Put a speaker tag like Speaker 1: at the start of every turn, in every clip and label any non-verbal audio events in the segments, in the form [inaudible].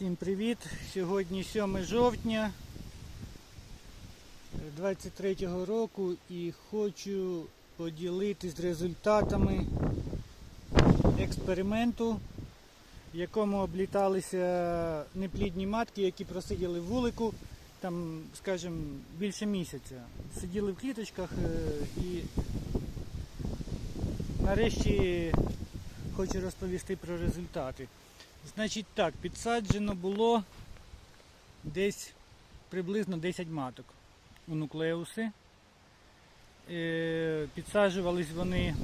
Speaker 1: Всім привіт! Сьогодні 7 жовтня 23 року і хочу поділитись результатами експерименту, в якому обліталися неплідні матки, які просиділи в вулику там, скажімо, більше місяця. Сиділи в кліточках е, і нарешті хочу розповісти про результати. Значить так, підсаджено було десь приблизно 10 маток у нуклеуси. Е, Підсаджувались вони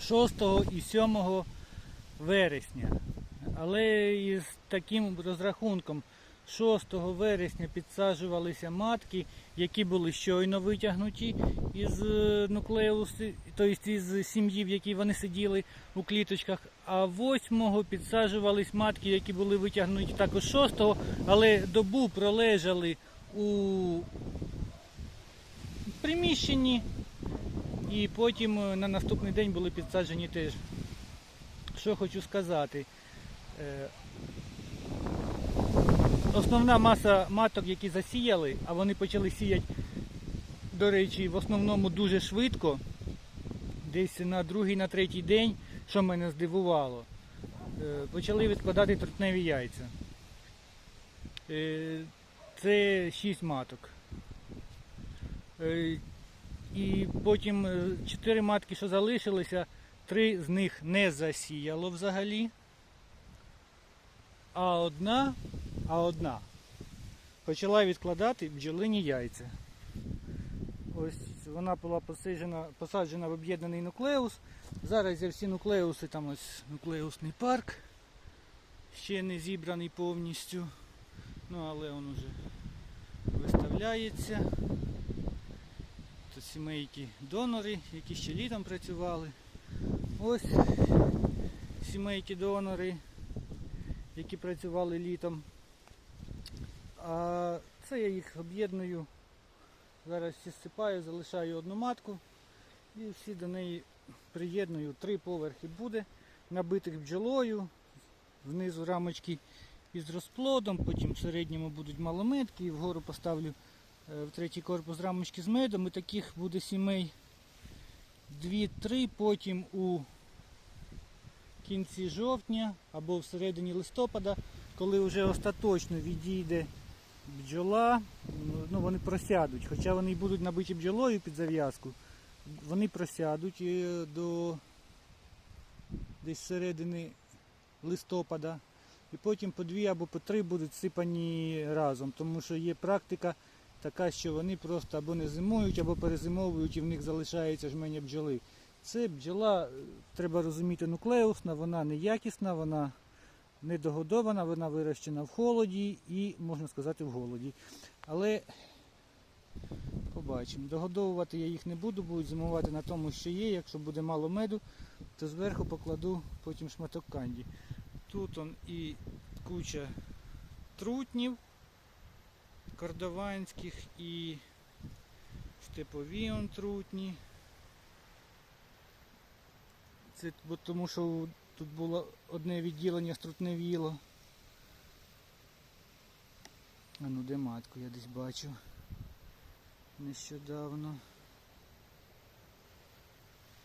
Speaker 1: 6 і 7 вересня. Але із таким розрахунком 6 вересня підсаджувалися матки, які були щойно витягнуті із е, нуклеуси, тобто із сім'ї, в якій вони сиділи у кліточках. А 8-го підсаджувались матки, які були витягнуті також 6-го, але добу пролежали у приміщенні і потім е, на наступний день були підсаджені теж. Що хочу сказати. Основна маса маток, які засіяли, а вони почали сіяти, до речі, в основному дуже швидко, десь на другий, на третій день, що мене здивувало, е, почали відкладати трутневі яйця. Е, Це 6 маток. Е, І потім 4 матки, що залишилися, три з них не засіяло взагалі. А одна, а одна почала відкладати бджолині яйця. Ось вона була посаджена, посаджена в об'єднаний нуклеус. Зараз я всі нуклеуси, там ось нуклеусний парк. Ще не зібраний повністю. Ну але він уже виставляється. Тут сімейки донори, які ще літом працювали. Ось сімейки донори, які працювали літом. А це я їх об'єдную. Зараз всі зсипаю, залишаю одну матку і всі до неї приєдную. Три поверхи буде, набитих бджолою, знизу рамочки із розплодом, потім в середньому будуть малометки і вгору поставлю е, в третій корпус рамочки з медом. І таких буде сімей 2-3, потім у кінці жовтня або всередині листопада, коли вже остаточно відійде бджола, ну вони просядуть. Хоча вони будуть набиті бджолою під зав'язку, вони просядуть е, до десь середини листопада. І потім по дві або по три будуть сипані разом, тому що є практика така, що вони просто або не зимують, або перезимовують і в них залишається жменя бджоли. Це бджола, е, треба розуміти, нуклеусна, вона неякісна, вона недогодована, вона вирощена в холоді і, можна сказати, в голоді. Але побачимо. Догодовувати я їх не буду, будуть зимувати на тому, що є. Якщо буде мало меду, то зверху покладу потім шматок канді. Тут он і куча трутнів кордованських і степові он трутні. Це бо тому що тут було одне відділення струтневіло. А ну де матку я десь бачив нещодавно.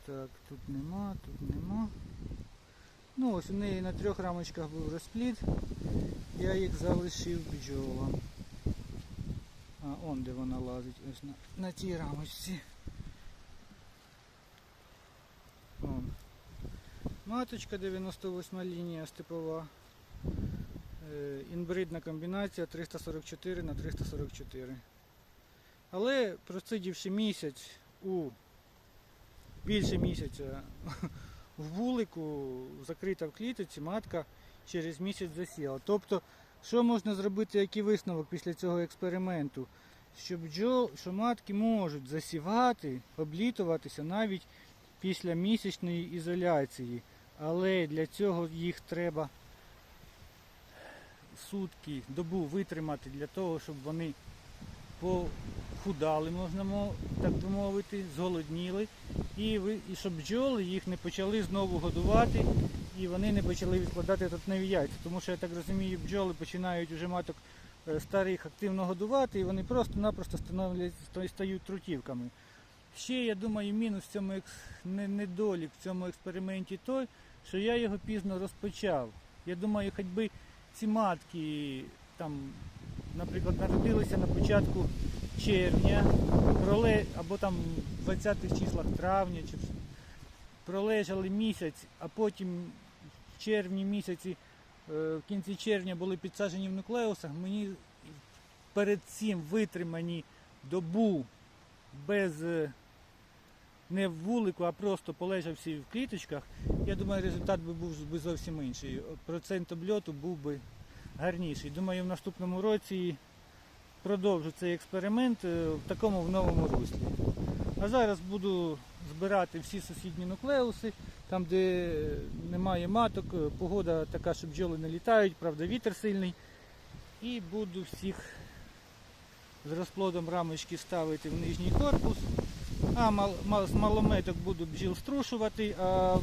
Speaker 1: Так, тут нема, тут нема. Ну ось у неї на трьох рамочках був розплід. Я їх залишив бджолам. А, он де вона лазить, ось на, на тій рамочці. Маточка 98 лінія степова. Е, Інбридна комбінація 344 на 344. Але просидівши місяць у більше місяця [laughs] в вулику, закрита в клітоці, матка через місяць засіяла. Тобто, що можна зробити, який висновок після цього експерименту? Що бджол, що матки можуть засівати, облітуватися навіть після місячної ізоляції. Але для цього їх треба сутки, добу витримати для того, щоб вони похудали, можна так би мовити, зголодніли, і, і щоб бджоли їх не почали знову годувати і вони не почали відкладати трутневі яйця. Тому що я так розумію, бджоли починають уже маток е, старих активно годувати, і вони просто-напросто стають трутівками. Ще, я думаю, мінус в цьому недолік в цьому експерименті той, що я його пізно розпочав. Я думаю, хоч би ці матки там, наприклад, народилися на початку червня, проле... або там в 20-х числах травня, чи пролежали місяць, а потім в червні місяці, е, в кінці червня були підсаджені в нуклеусах, мені перед цим витримані добу без е, не в вулику, а просто полежавши в кліточках, я думаю, результат би був би зовсім інший. Процент обльоту був би гарніший. Думаю, в наступному році продовжу цей експеримент е, в такому в новому руслі. А зараз буду збирати всі сусідні нуклеуси, там, де немає маток, е, погода така, що бджоли не літають, правда, вітер сильний. І буду всіх з розплодом рамочки ставити в нижній корпус. А з малометок буду бджіл струшувати, а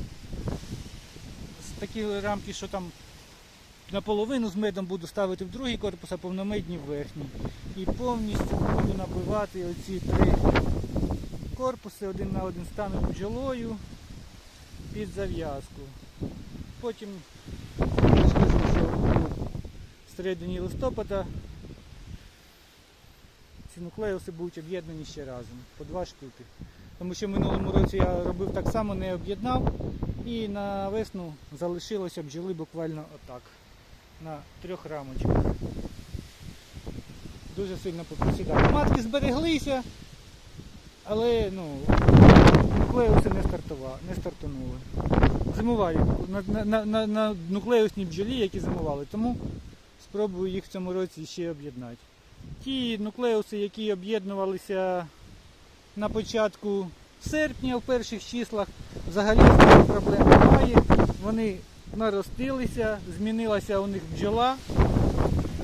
Speaker 1: з такі рамки, що там наполовину з медом буду ставити в другий корпус, а повномедні в верхній. І повністю буду набивати оці три корпуси один на один стануть бджолою під зав'язку. Потім скажу, що в середині листопада ці нуклеуси будуть об'єднані ще разом, по два штуки. Тому що в минулому році я робив так само, не об'єднав і на весну залишилося бджоли буквально отак, на трьох рамочках. Дуже сильно попросідали. Матки збереглися, але ну, нуклеуси не, стартува, не стартанули. Зимували на, на, на, на, на нуклеусній бджолі, які зимували, тому спробую їх в цьому році ще об'єднати. Ті нуклеуси, які об'єднувалися на початку серпня, в перших числах, взагалі проблем немає. Вони наростилися, змінилася у них бджола,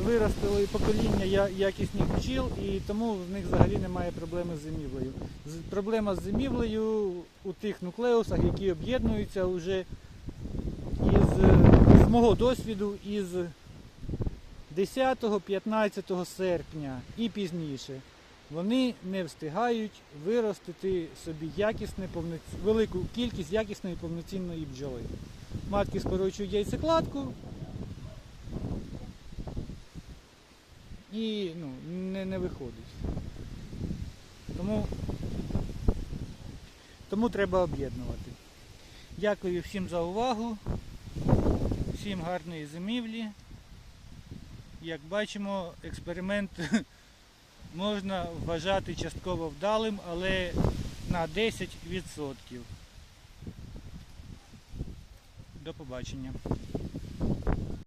Speaker 1: виростили покоління якісних бджіл, і тому в них взагалі немає проблеми з зимівлею. Проблема з зимівлею у тих нуклеусах, які об'єднуються вже із, з мого досвіду із 10-15 серпня і пізніше. Вони не встигають виростити собі якісне, повноц... велику кількість якісної повноцінної бджоли. Матки скорочують яйцекладку і ну, не, не виходить. Тому, тому треба об'єднувати. Дякую всім за увагу, всім гарної зимівлі. Як бачимо, експеримент [laughs] можна вважати частково вдалим, але на 10%. До побачення.